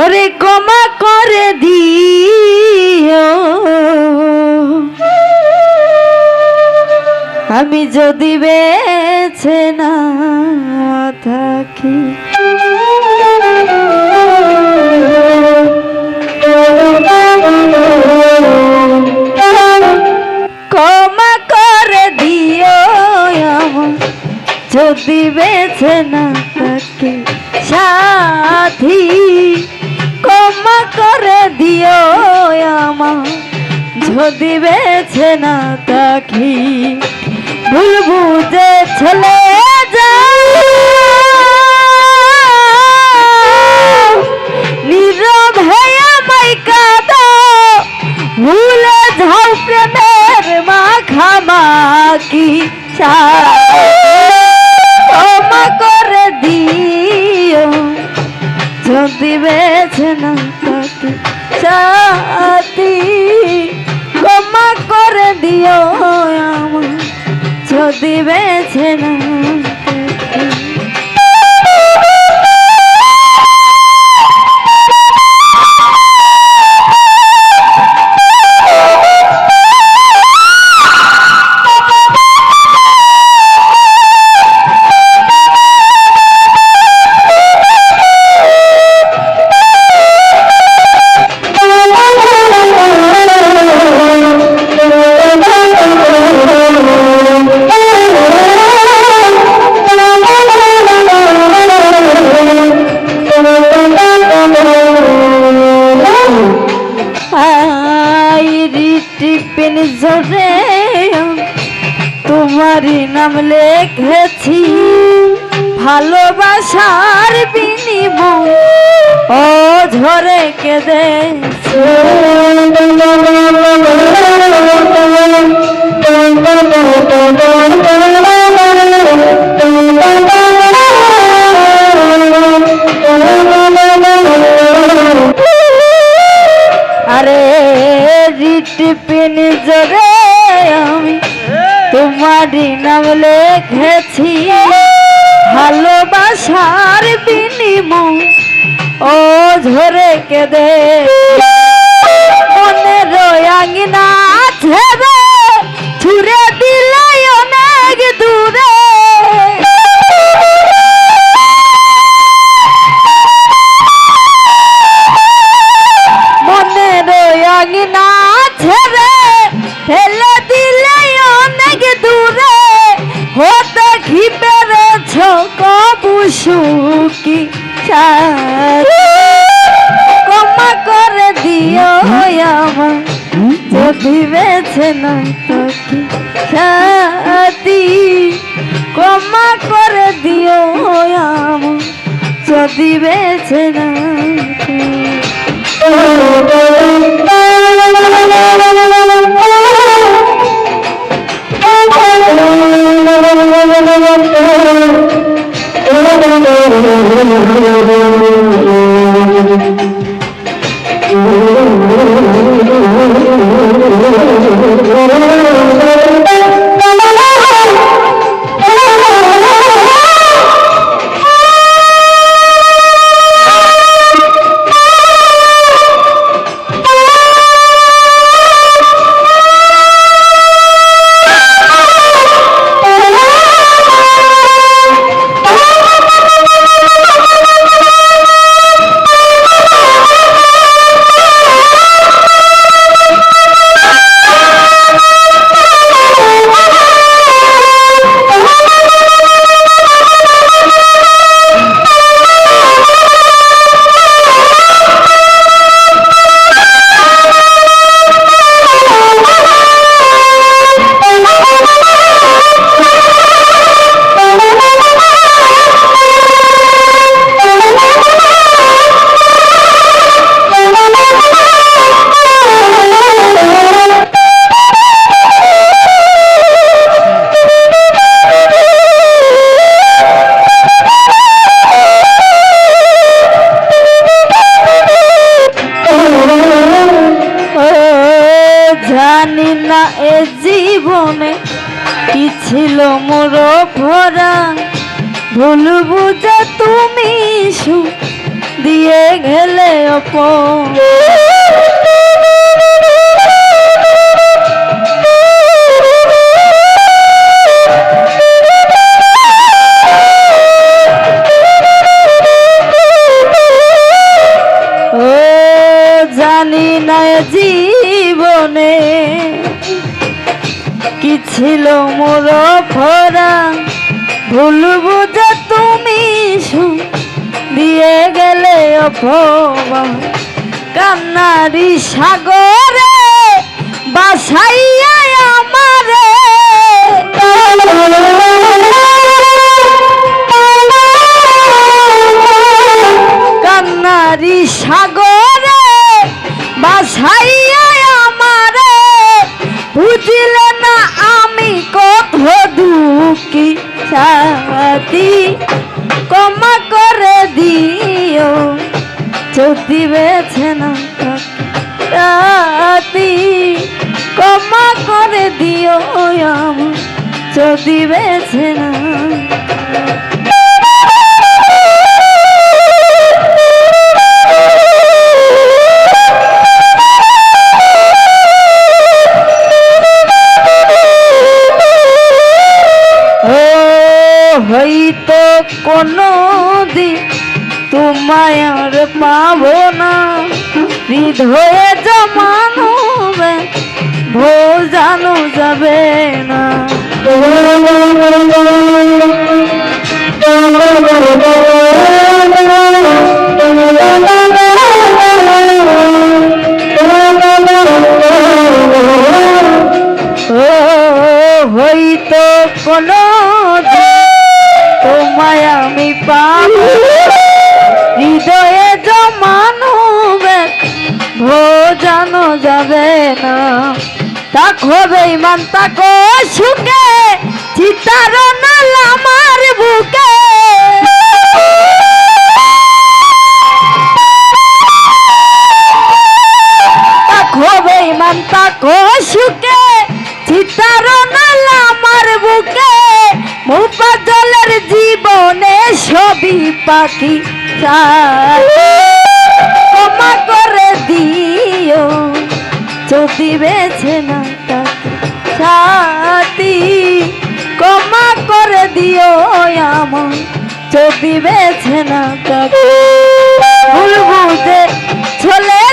ওরে ক্ষমা করে দিও। আমি যদি বেছে না থাকি, ক্ষমা করে দিও। যদি বেছে না যদি বেছে না তাকি ভুল বুঝে ছেলে নীরব হয়ে আমায় কাঁদো ভুলে যাও প্রেমের মাখামাখি ক্ষমা তোমারই নাম লেখেছি। ভালোবাসার বিনিময় ও ঝরে কেঁদে তোমারই নাম লেখেছি। ভালোবাসার বিনিময় ও ঝরে কেঁদে। মনে রয়াঙ্গিনা কবু সুখী ক্ষমা করে দিও আমার যদি বেছে না তোকে সাথী ক্ষমা করে দিও আমার যদি বেছে না ও ¡Vamos, vamos, vamos! এ জীবনে কি ছিল মোর ভরা? ভুল বুঝে তুমি সুখ দিয়ে গেলে ও জানি না এ জীবনে কি ছিল মোর ভরা ভুলব বুঝা তুমি দিয়ে গেলে অপমান। কান্নারি সাগরে বাসাইয়া দিও আমার যদি বেছে না। হয়তো কোনো দিন তোমায় আর পাবো না। হৃদয়ে জমানো ভোজানো যাবে না। ও হয়তো কোনো তোমায় আমি পাবো। হৃদয়ে জমানো ভোজানো যাবে না। তাকো বেইমান তাকো সুখে, চিতার নাল আমার বুকে। তাকো বেইমান তাকো সুখে, চিতার নাল আমার বুকে। মুপা জলের জীবনে সবই পাখি ক্ষমা করে দিও, যদি বেছে না সাথী ক্ষমা করে দিও আমার। যদি বেছে না ভুল বুঝে চলে